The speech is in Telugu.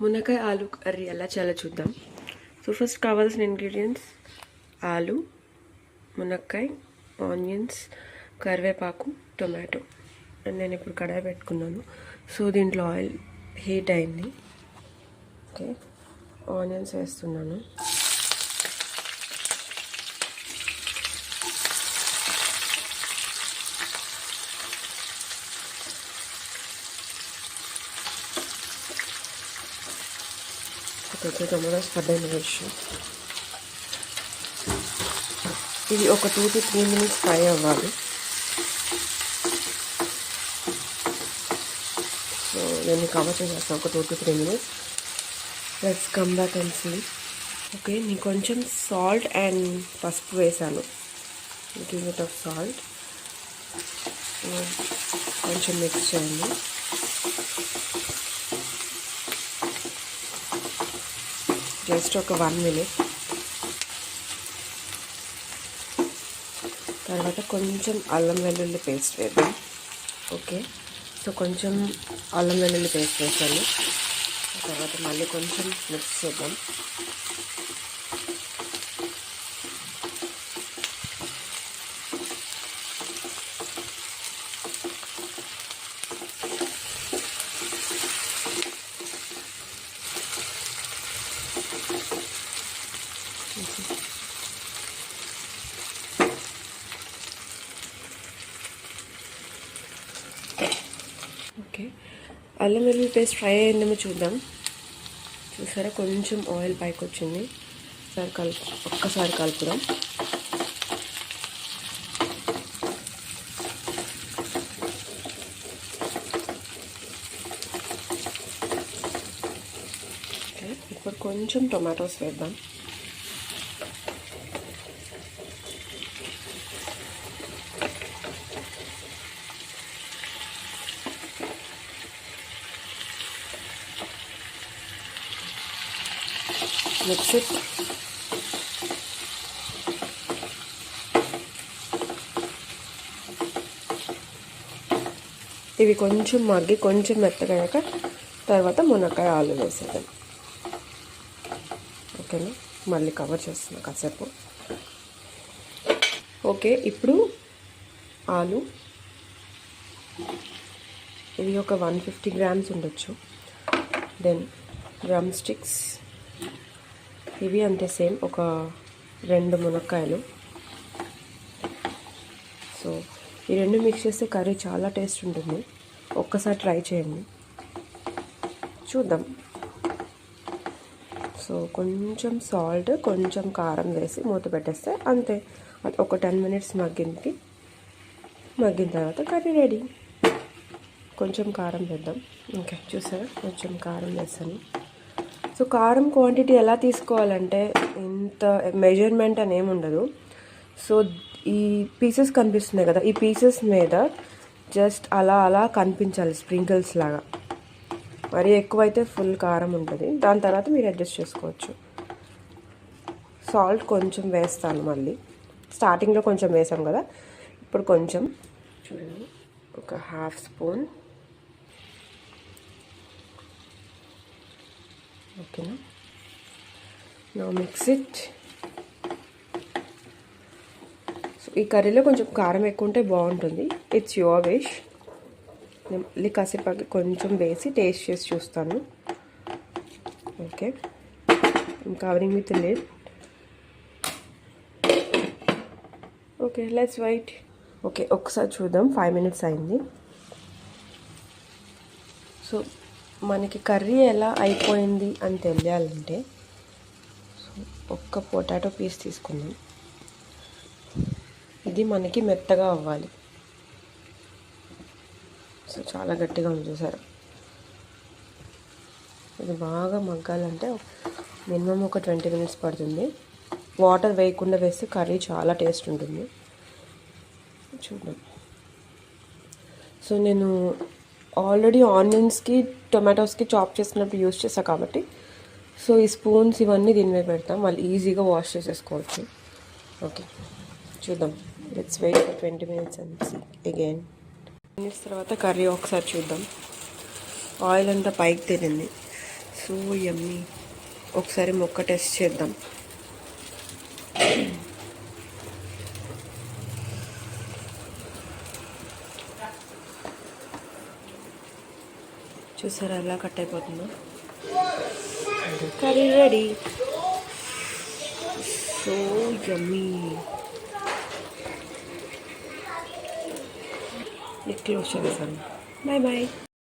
మునక్కాయ ఆలు కర్రీ ఎలా చేయాలో చూద్దాం. సో ఫస్ట్ కావాల్సిన ఇంగ్రీడియంట్స్ ఆలు మునక్కాయ ఆనియన్స్ కరివేపాకు టొమాటో అండ్ నేను ఇప్పుడు కడాయి పెట్టుకున్నాను. సో దీంట్లో ఆయిల్ హీట్ అయింది. ఓకే ఆనియన్స్ వేస్తున్నాను. కొంచెం టొమాటోస్ పడ్డాయి నిమిషం ఇది ఒక two to three minutes fry అవ్వాలి. సో నేను కవర్ చేసేస్తాను ఒక two to three minutes. Let's come back and see okay నేను కొంచెం సాల్ట్ అండ్ పసుపు వేసాను. గివ్ ఇట్ ఆఫ్ సాల్ట్ కొంచెం మిక్స్ చేయండి. జస్ట్ ఒక వన్ మినిట్. తర్వాత కొంచెం అల్లం వెల్లుల్లి పేస్ట్ వేద్దాం. ఓకే. సో కొంచెం అల్లం వెల్లుల్లి పేస్ట్ వేసాను. తర్వాత మళ్ళీ కొంచెం మిక్స్ చేద్దాం. ఓకే. అల్లం వెల్లుల్లి పేస్ట్ ఫ్రై అయిందేమో చూద్దాం. చూసారా? కొంచెం ఆయిల్ పైకి వచ్చింది సార్ కలుపు ఒక్కసారి కలుపుదాం. ఇప్పుడు కొంచెం టొమాటోస్ వేద్దాం. మిక్స్. ఇట్ ఇవి కొంచెం మగ్గి కొంచెం మెత్తగాక తర్వాత మునక్కాయ ఆలు వేసేద్దాం. ఓకేనా? మళ్ళీ కవర్ చేస్తున్నా కాసేపు. ఓకే ఇప్పుడు ఆలు. ఇది ఒక వన్ ఫిఫ్టీ గ్రామ్స్ ఉండొచ్చు. దెన్ డ్రమ్ స్టిక్స్ ఇవి అంతే సేమ్ ఒక రెండు మునక్కాయలు. సో ఈ రెండు మిక్స్ చేస్తే కర్రీ చాలా టేస్ట్ ఉంటుంది. ఒక్కసారి ట్రై చేయండి. చూద్దాం. సో కొంచెం సాల్ట్ కొంచెం కారం వేసి మూత పెట్టేస్తే అంతే. ఒక టెన్ మినిట్స్ మగ్గింది. మగ్గిన తర్వాత కర్రీ రెడీ. కొంచెం కారం వేద్దాం. ఓకే చూసారా? కొంచెం కారం వేసాను. సో కారం క్వాంటిటీ ఎలా తీసుకోవాలంటే ఇంత మెజర్మెంట్ అని ఏమి ఉండదు. సో ఈ పీసెస్ కనిపిస్తున్నాయి కదా ఈ పీసెస్ మీద జస్ట్ అలా అలా కనిపించాలి స్ప్రింకిల్స్ లాగా. మరి ఎక్కువైతే ఫుల్ కారం ఉంటుంది. దాని తర్వాత మీరు అడ్జస్ట్ చేసుకోవచ్చు. సాల్ట్ కొంచెం వేస్తాను మళ్ళీ. స్టార్టింగ్లో కొంచెం వేసాం కదా ఇప్పుడు కొంచెం చూడండి ఒక హాఫ్ స్పూన్ ఓకేనా నా మిక్స్ ఇట్ సో ఈ కర్రీలో కొంచెం కారం ఎక్కువ ఉంటే బాగుంటుంది. ఇట్స్ యువర్ విష్ నేను మళ్ళీ కాసేపాకి కొంచెం వేసి టేస్ట్ చేసి చూస్తాను. Okay covering with lid okay let's wait okay ఒకసారి చూద్దాం. ఫైవ్ మినిట్స్ అయింది. సో మనకి కర్రీ ఎలా అయిపోయింది అని తెలియాలంటే సో ఒక్క పొటాటో పీస్ తీసుకుందాం. ఇది మనకి మెత్తగా అవ్వాలి. సో చాలా గట్టిగా ఉంది చూసారు? ఇది బాగా మగ్గాలంటే మినిమం ఒక ట్వంటీ మినిట్స్ పడుతుంది. వాటర్ వేయకుండా వేస్తే కర్రీ చాలా టేస్ట్ ఉంటుంది. చూద్దాం. సో నేను ఆల్రెడీ ఆనియన్స్కి టొమాటోస్కి చాప్ చేసినప్పుడు యూస్ చేసా కాబట్టి. సో ఈ స్పూన్స్ ఇవన్నీ దీని మీద పెడతాం. వాళ్ళు ఈజీగా వాష్ చేసేసుకోవచ్చు. ఓకే. చూద్దాం. Let's wait for twenty minutes and again minutes తర్వాత కర్రీ ఒకసారి చూద్దాం. ఆయిల్ అంతా పైకి తేలింది. సో ఎమ్మి ఒకసారి మొక్క టెస్ట్ చేద్దాం. చూసారా? ఎలా కట్ అయిపోతుందో? Curry ready. So yummy. Close చేస్తాను బాయ్ బాయ్